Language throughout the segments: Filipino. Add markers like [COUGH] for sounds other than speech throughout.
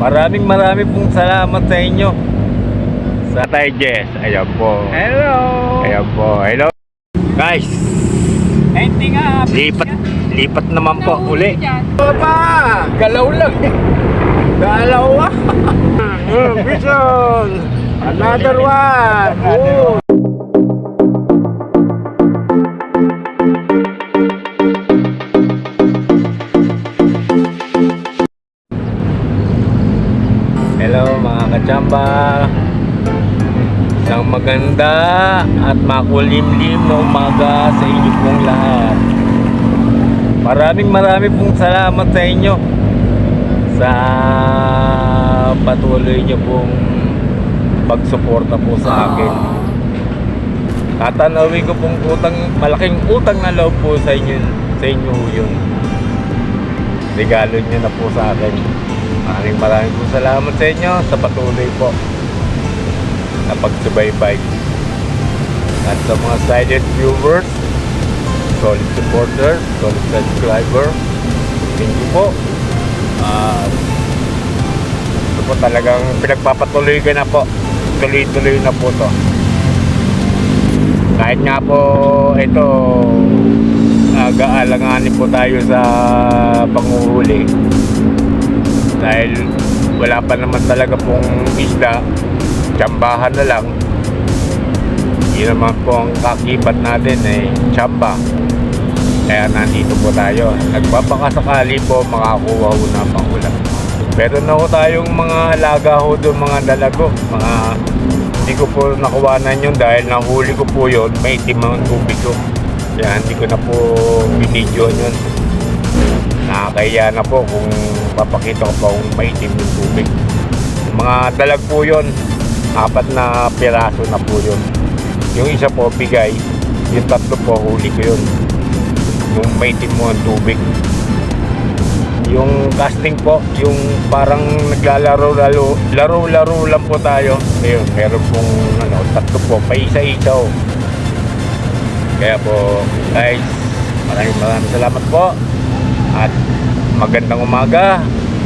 Maraming maraming pong salamat sa inyo. Sa Tay Jess. Ayan po. Hello! Ayan po. Hello. Guys, Hindi nga. lipat lipat naman po uli. Papa! Galaw lang. [LAUGHS] Dalawa. [LAUGHS] Vision! Another one. Oh. Isang maganda at makulimlim na umaga sa inyo pong lahat. Maraming maraming pong salamat sa inyo sa patuloy nyo pong pagsuporta po sa akin. Tatanawin ko pong utang, malaking utang na loob po sa inyo, sa inyo yun. Regalo nyo na po sa akin. Maraming maraming po salamat sa inyo sa patuloy po na pagsubaybay. At sa mga silent viewers, solid supporter, solid subscriber, thank you po. At ito po talagang pinagpapatuloy ko na po. Tuloy-tuloy na po to. Kahit nga po ito aga-alanganin po tayo sa panguhuli dahil wala pa naman talaga pong isda. Tsambahan na lang. Yun naman po ang kakibat natin eh. Tsamba. Kaya nandito po tayo. Nagpapakasakali po makakuha ho na pangulam meron na ho tayong mga alaga ho doon mga dalago. Mga hindi ko po nakuwanan yun dahil nahuli ko po yun. May itim ang tubig ko. Kaya hindi ko na po binidyoan yun. Nakakaya na po kung papakita ko kung maitim yung tubig. Mga dalag po yun. Apat na piraso na po yun. Yung isa po bigay. Yung tatlo po huli ko yun. Yung maitim mo ang tubig. Yung casting po yung parang naglalaro laro laro laro lang po tayo. Ayun meron pong ano tatlo po. Pa isa isa oh. kaya po guys maraming maraming salamat po. At magandang umaga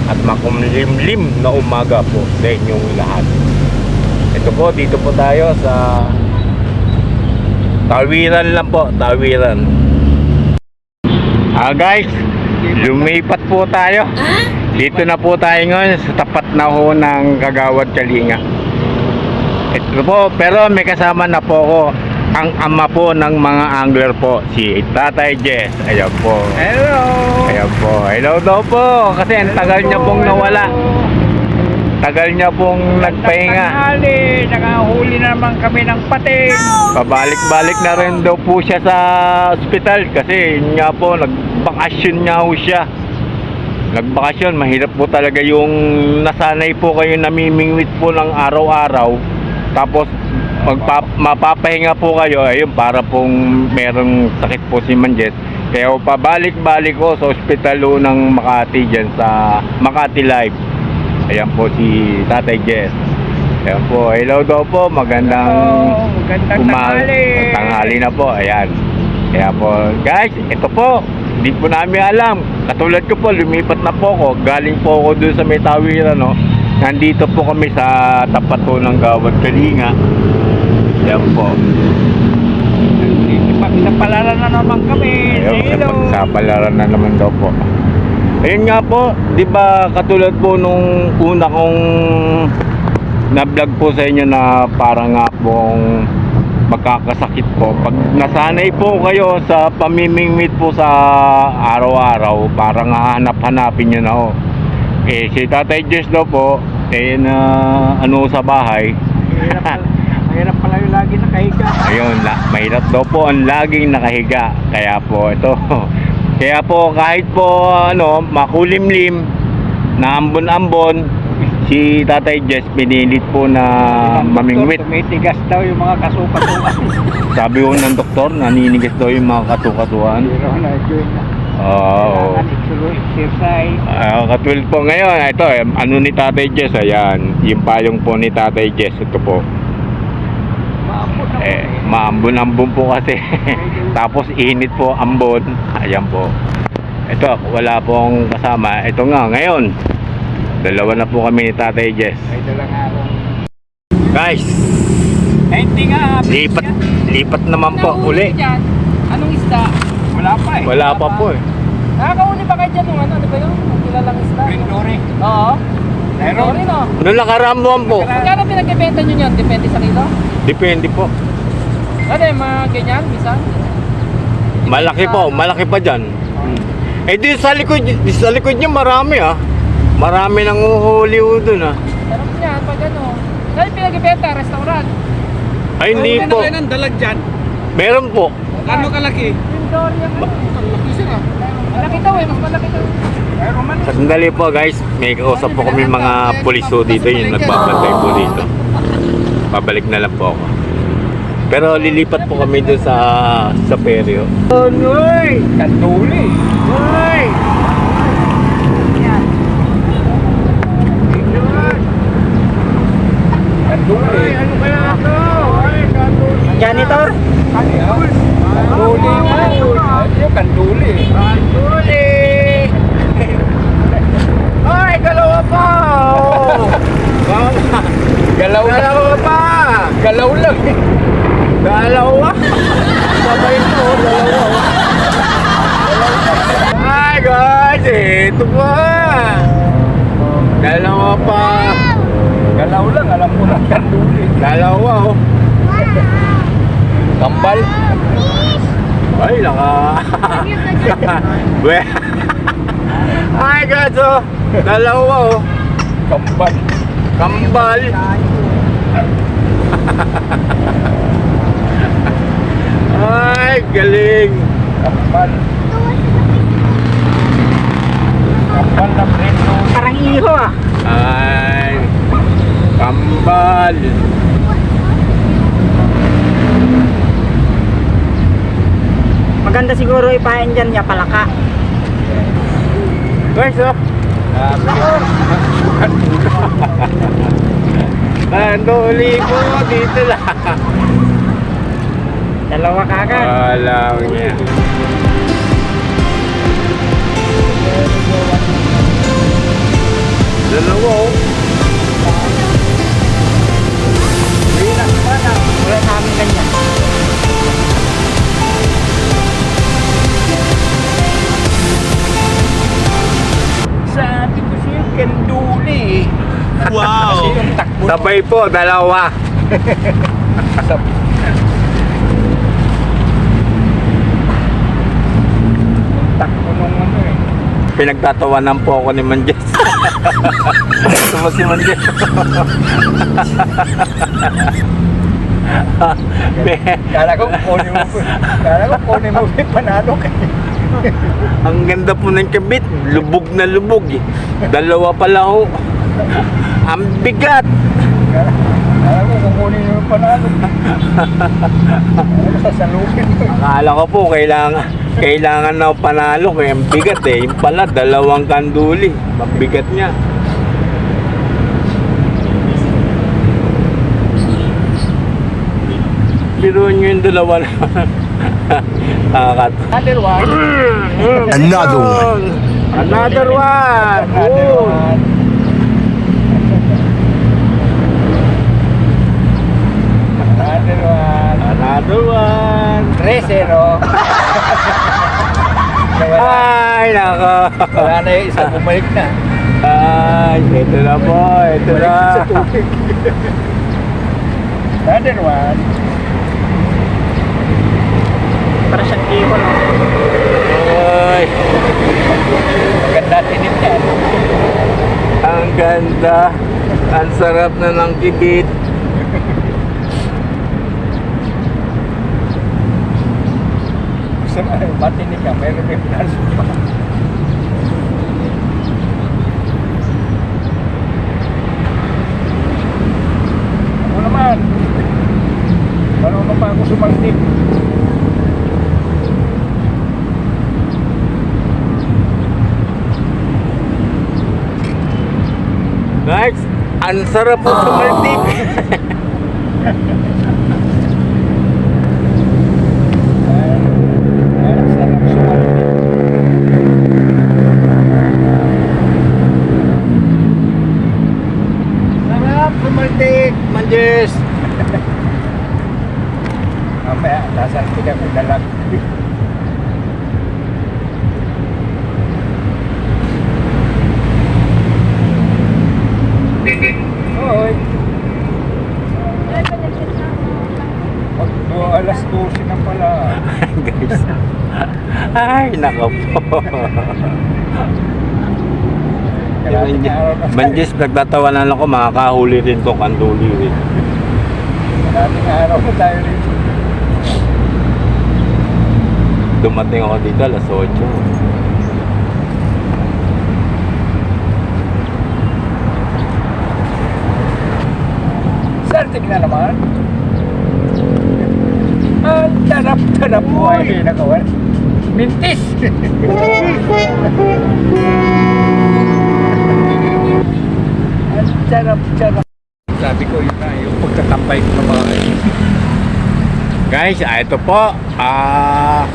at makumlimlim na umaga po sa inyong lahat. Ito po, dito po tayo sa Tawiran lang po, Tawiran. Ah guys, lumipat po tayo. Dito na po tayo ngayon sa tapat na ho ng Kagawad Kalinga. Ito po, pero may kasama na po ako ang ama po ng mga angler po, si Tatay Jess. Ayan po. Hello! Ayan po. Hello daw po. Kasi ang tagal niya pong nawala. Tagal niya pong nagpahinga. Tanghali, nakahuli na naman kami ng pating. Pabalik-balik na rin daw po siya sa ospital kasi yun nga po, nagbakasyon nga ho siya. Nagbakasyon, mahirap po talaga yung nasanay po kayo namimingwit po ng araw-araw. Tapos magpa, mapapahinga po kayo, ayun, para pong merong sakit po si Manjet. Kaya pabalik-balik ko sa ospital ho ng Makati dyan sa Makati Live. Ayan po si Tatay Jess. Ayan po, hello daw po, magandang Hello, magandang tanghali. tanghali na po, ayan. Kaya po, guys, ito po, hindi po namin alam. Katulad ko po, lumipat na po ako. Galing po ako doon sa may tawiran, no. Nandito po kami sa tapat po ng Gawad Kalinga. Ayan po. Pagsapalaran na naman kami. Ayan, Hello! sa palaran na naman daw po. Ayun nga po, di ba katulad po nung una kong na-vlog po sa inyo na parang nga pong magkakasakit po. Pag nasanay po kayo sa pamimingwit po sa araw-araw, parang hahanap-hanapin nyo na ho. Eh, si Tatay Jess daw po, eh, na ano sa bahay, Mahirap pala- [LAUGHS] Mahirap pala yung lagi nakahiga. Ayun, la, mahirap daw po ang laging nakahiga. Kaya po ito. [LAUGHS] Kaya po kahit po ano, makulimlim, na ambon-ambon, si Tatay Jess pinilit po na mamingwit. Tumitigas daw yung mga kasukasuan. Sabi ko ng doktor, naninigas daw yung mga katukatuan. Pero na, na. Oo. Kailangan exercise. Ah, katulad po ngayon, ito eh, ano ni Tatay Jess, ayan, yung payong po ni Tatay Jess, ito po. Eh, maambon-ambon po kasi. [LAUGHS] Tapos init po ambon. Ayan po. Ito, wala pong kasama. Ito nga, ngayon. Dalawa na po kami ni Tatay Jess. Ay, dala nga ako. Guys, Eh, hindi nga. lipat, lipat naman po uli. Anong isda? Wala pa eh. Wala pa po eh. Nakakauli ba kayo dyan nung ano? Ano ba yun? Ang kilalang isda? Pindori. Oo. Meron. Sorry no. Noong nakaraang buwan po, Magkano pinagbebenta nyo yun? Depende sa kilo? depende po. Ano yung mga ganyan? Bisan? Malaki po, malaki pa dyan. Eh di sa likod, di sa likod niya marami ah. Marami nang uhuli ho dun ah. Sarap niyan pag ano. Dahil pinagbebenta, restaurant. Ay hindi po. ng dalag dyan. Meron po. Gano'ng kalaki? Yung ano. Malaki sila. Malaki daw eh. Mas malaki daw. Sandali po guys, may kausap po kami mga pulis ho dito yung nagbabantay po dito. Pabalik na lang po ako. Pero lilipat po kami doon sa sa peryo. Oh, noy! Kanduli. Hoy! Kanduli. Ano kaya ito? Janitor? Kanduli. Kanduli. Yung kanduli. Kanduli! Ay, dalawa pa! Oh. [LAUGHS] Galaw lang. dalawa pa! Galaw lang. Dalawa? Sabay po, dalawa. Ay, guys, ito pa! Dalawa pa! Galaw lang. Alam mo na kanduli. Dalawa, oh. Kambal. Ay, naka... We... Ay, [LAUGHS] guys, oh. Dalawa, oh. Kambal. Kambal. [LAUGHS] Ay, galing. Kambal. Kambal na preso. Parang iho ah. Ay, kambal. Maganda siguro ipain dyan niya palaka. Guys, oh. Nanduli po dito lang. Dalawa kagad. Alam niya. Sabay po, dalawa. Takbo nung ano eh. Pinagtatawanan po ako ni Manjes. Tuma si Manjes. Kala ko kunin mo, kala ko kunin mo panalo ka. Ang ganda po ng kabit. Lubog na lubog eh. Dalawa pala ho. Ang bigat. Kala ko kukunin mo yung panalo. [LAUGHS] Ano sasalukin mo? Akala ko po kailangan kailangan na panalo kaya ang bigat eh. Yung pala dalawang kanduli. Mabigat niya. Biro nyo yung dalawa na. [LAUGHS] Nakakat. Another one. Another one. Another one. Another one. Another one. Resero. Ay, nako. Wala na yung isa bumalik na. Ay, ito na po. Ito na. Another one. Para siyang iho no. Ay, Maganda tinim yan. ang ganda. Ang sarap na ng kibit. [LAUGHS] Gusto mo, matinig ka. Meron may plaso pa. Ako naman. Marunong pa ako sumangtip. Guys, ang sarap po sa Maltip. Ang sarap sumangtip. up, pumaltik. Manjes! Mamaya, ko na lang. Hoy. Mag do, alas 12 na pala. [LAUGHS] Guys. Ay, nako po. Manjes, nagtatawanan ako, makakahuli rin to, kanduli rin. Kalating araw na tayo rito. Dumating ako dito, alas 8. Sartik na naman. Ang tarap-tarap mo ay nakawan. Mintis! Ang sarap-sarap. Sabi ko yun na, yung pagkatampay ko na bahay. Guys, ah, ito po. Ah,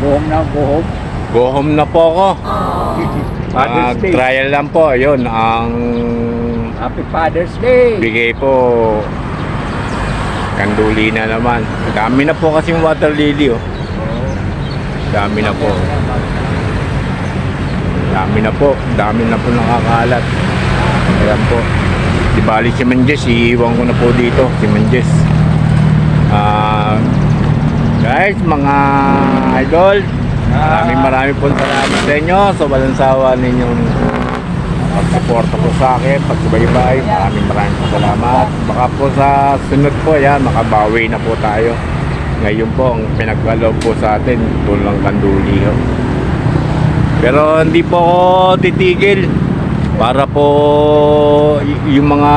Buhong na buhong. go home na po ako. [LAUGHS] Father's Day. trial lang po. Yun, ang Happy Father's Day! bigay po kanduli na naman. Dami na po kasing water lily oh. Dami na po. Dami na po. Dami na po nakakalat. Ayan po. Di bali si Manjes, iiwan ko na po dito. Si Manjes. Ah, guys, mga idol, maraming maraming po salamat sa inyo sa walang sawa ninyong pagsuporta po sa akin, pagsubaybay. Maraming maraming po salamat. Baka po sa sunod po, yan, makabawi na po tayo. Ngayon po, ang pinagkaloob po sa atin, tulang kanduli ho. Pero hindi po ako titigil para po yung mga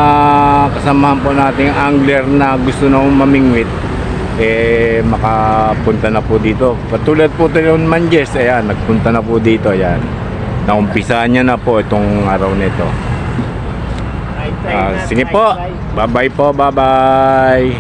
kasamahan po nating angler na gusto na mamingwit eh makapunta na po dito. Patulad po tayo ng Manjes, ayan, nagpunta na po dito, ayan. Naumpisahan niya na po itong araw nito. Ah, sige po, bye-bye po, bye-bye.